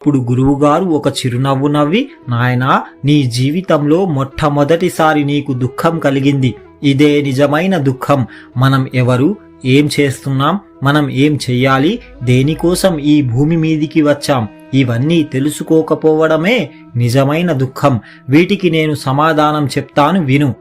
ఇప్పుడు గురువుగారు ఒక చిరునవ్వు నవ్వి నాయనా నీ జీవితంలో మొట్టమొదటిసారి నీకు దుఃఖం కలిగింది. ఇదే నిజమైన దుఃఖం. మనం ఎవరు? ఏం చేస్తున్నాం? మనం ఏం చెయ్యాలి? దేనికోసం ఈ భూమి మీదికి వచ్చాం? ఇవన్నీ తెలుసుకోకపోవడమే నిజమైన దుఃఖం. వీటికి నేను సమాధానం చెప్తాను విను.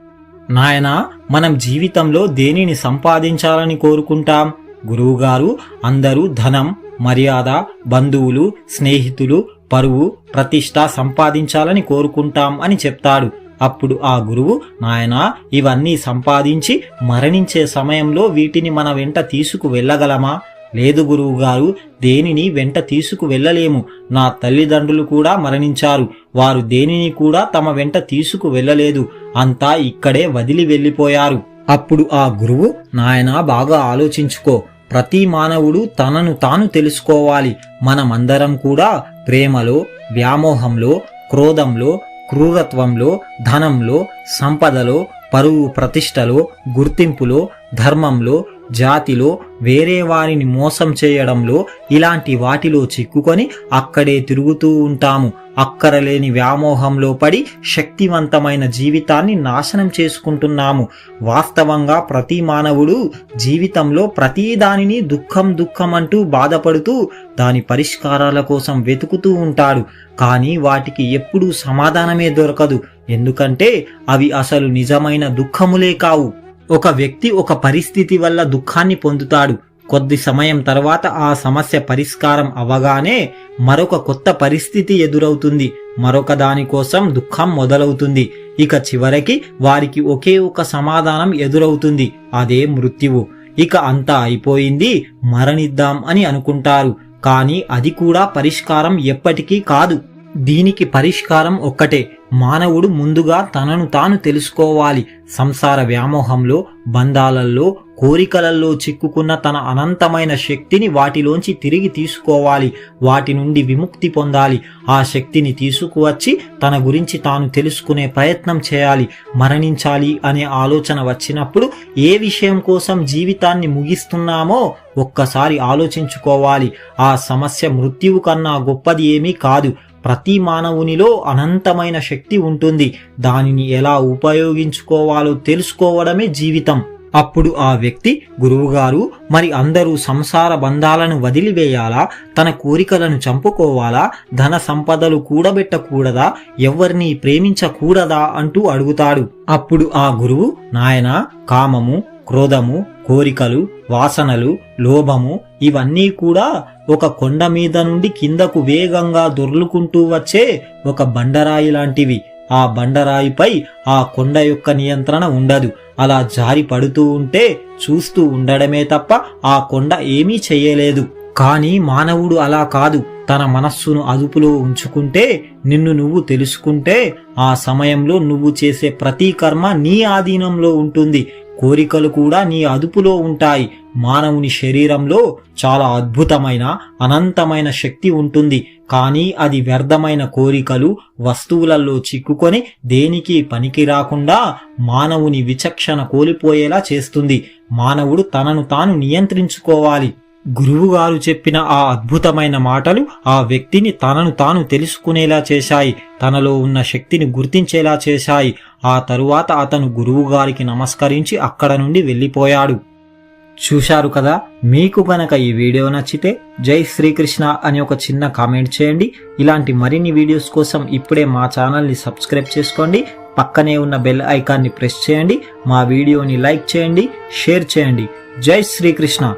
నాయనా మనం జీవితంలో దేనిని సంపాదించాలని కోరుకుంటాం? గురువుగారు అందరూ ధనం మర్యాద బంధువులు స్నేహితులు పరువు ప్రతిష్ట సంపాదించాలని కోరుకుంటాం అని చెప్తాడు. అప్పుడు ఆ గురువు నాయనా ఇవన్నీ సంపాదించి మరణించే సమయంలో వీటిని మన వెంట తీసుకు వెళ్ళగలమా? లేదు గురువుగారు దేనిని వెంట తీసుకు వెళ్ళలేము. నా తల్లిదండ్రులు కూడా మరణించారు. వారు దేనిని కూడా తమ వెంట తీసుకు వెళ్ళలేదు. అంతా ఇక్కడే వదిలి వెళ్ళిపోయారు. అప్పుడు ఆ గురువు నాయనా బాగా ఆలోచించుకో. ప్రతి మానవుడు తనను తాను తెలుసుకోవాలి. మనమందరం కూడా ప్రేమలో వ్యామోహంలో క్రోధంలో క్రూరత్వంలో ధనంలో సంపదలో పరువు ప్రతిష్టలో గుర్తింపులో ధర్మంలో జాతిలో వేరే వారిని మోసం చేయడంలో ఇలాంటి వాటిలో చిక్కుకొని అక్కడే తిరుగుతూ ఉంటాము. అక్కరలేని వ్యామోహంలో పడి శక్తివంతమైన జీవితాన్ని నాశనం చేసుకుంటున్నాము. వాస్తవంగా ప్రతి మానవుడు జీవితంలో ప్రతి దానిని దుఃఖం దుఃఖం అంటూ బాధపడుతూ దాని పరిష్కారాల కోసం వెతుకుతూ ఉంటాడు. కానీ వాటికి ఎప్పుడూ సమాధానమే దొరకదు. ఎందుకంటే అవి అసలు నిజమైన దుఃఖములే కావు. ఒక వ్యక్తి ఒక పరిస్థితి వల్ల దుఃఖాన్ని పొందుతాడు. కొద్ది సమయం తర్వాత ఆ సమస్య పరిష్కారం అవగానే మరొక కొత్త పరిస్థితి ఎదురవుతుంది. మరొక దానికోసం దుఃఖం మొదలవుతుంది. ఇక చివరికి వారికి ఒకే ఒక సమాధానం ఎదురవుతుంది. అదే మృత్యువు. ఇక అంతా అయిపోయింది మరణిద్దాం అని అనుకుంటారు. కానీ అది కూడా పరిష్కారం ఎప్పటికీ కాదు. దీనికి పరిష్కారం ఒక్కటే. మానవుడు ముందుగా తనను తాను తెలుసుకోవాలి. సంసార వ్యామోహంలో బంధాలలో కోరికలలో చిక్కుకున్న తన అనంతమైన శక్తిని వాటిలోంచి తిరిగి తీసుకోవాలి. వాటి నుండి విముక్తి పొందాలి. ఆ శక్తిని తీసుకువచ్చి తన గురించి తాను తెలుసుకునే ప్రయత్నం చేయాలి. మరణించాలి అనే ఆలోచన వచ్చినప్పుడు ఏ విషయం కోసం జీవితాన్ని ముగిస్తున్నామో ఒక్కసారి ఆలోచించుకోవాలి. ఆ సమస్య మృత్యువు కన్నా గొప్పది ఏమీ కాదు. ప్రతి మానవునిలో అనంతమైన శక్తి శక్తి ఉంటుంది. దానిని ఎలా ఉపయోగించుకోవాలో తెలుసుకోవడమే జీవితం. అప్పుడు ఆ వ్యక్తి గురువుగారు మరి అందరూ సంసార బంధాలను వదిలివేయాలా? తన కోరికలను చంపుకోవాలా? ధన సంపదలు కూడబెట్టకూడదా? ఎవరిని ప్రేమించకూడదా? అంటూ అడుగుతాడు. అప్పుడు ఆ గురువు నాయన కామము క్రోధము కోరికలు వాసనలు లోభము ఇవన్నీ కూడా ఒక కొండ మీద నుండి కిందకు వేగంగా దొర్లుకుంటూ వచ్చే ఒక బండరాయి లాంటివి. ఆ బండరాయిపై ఆ కొండ యొక్క నియంత్రణ ఉండదు. అలా జారి పడుతూ ఉంటే చూస్తూ ఉండడమే తప్ప ఆ కొండ ఏమీ చేయలేదు. కానీ మానవుడు అలా కాదు. తన మనస్సును అదుపులో ఉంచుకుంటే నిన్ను నువ్వు తెలుసుకుంటే ఆ సమయంలో నువ్వు చేసే ప్రతి కర్మ నీ ఆధీనంలో ఉంటుంది. కోరికలు కూడా నీ అదుపులో ఉంటాయి. మానవుని శరీరంలో చాలా అద్భుతమైన అనంతమైన శక్తి ఉంటుంది. కానీ అది వ్యర్థమైన కోరికలు వస్తువులలో చిక్కుకొని దేనికి పనికి రాకుండా మానవుని విచక్షణ కోల్పోయేలా చేస్తుంది. మానవుడు తనను తాను నియంత్రించుకోవాలి. గురువుగారు చెప్పిన ఆ అద్భుతమైన మాటలు ఆ వ్యక్తిని తనను తాను తెలుసుకునేలా చేశాయి. తనలో ఉన్న శక్తిని గుర్తించేలా చేశాయి. ఆ తరువాత అతను గురువుగారికి నమస్కరించి అక్కడ నుండి వెళ్ళిపోయాడు. చూశారు కదా? మీకు గనక ఈ వీడియో నచ్చితే జై శ్రీకృష్ణ అని ఒక చిన్న కామెంట్ చేయండి. ఇలాంటి మరిన్ని వీడియోస్ కోసం ఇప్పుడే మా ఛానల్ని సబ్స్క్రైబ్ చేసుకోండి. పక్కనే ఉన్న బెల్ ఐకాన్ని ప్రెస్ చేయండి. మా వీడియోని లైక్ చేయండి షేర్ చేయండి. జై శ్రీకృష్ణ.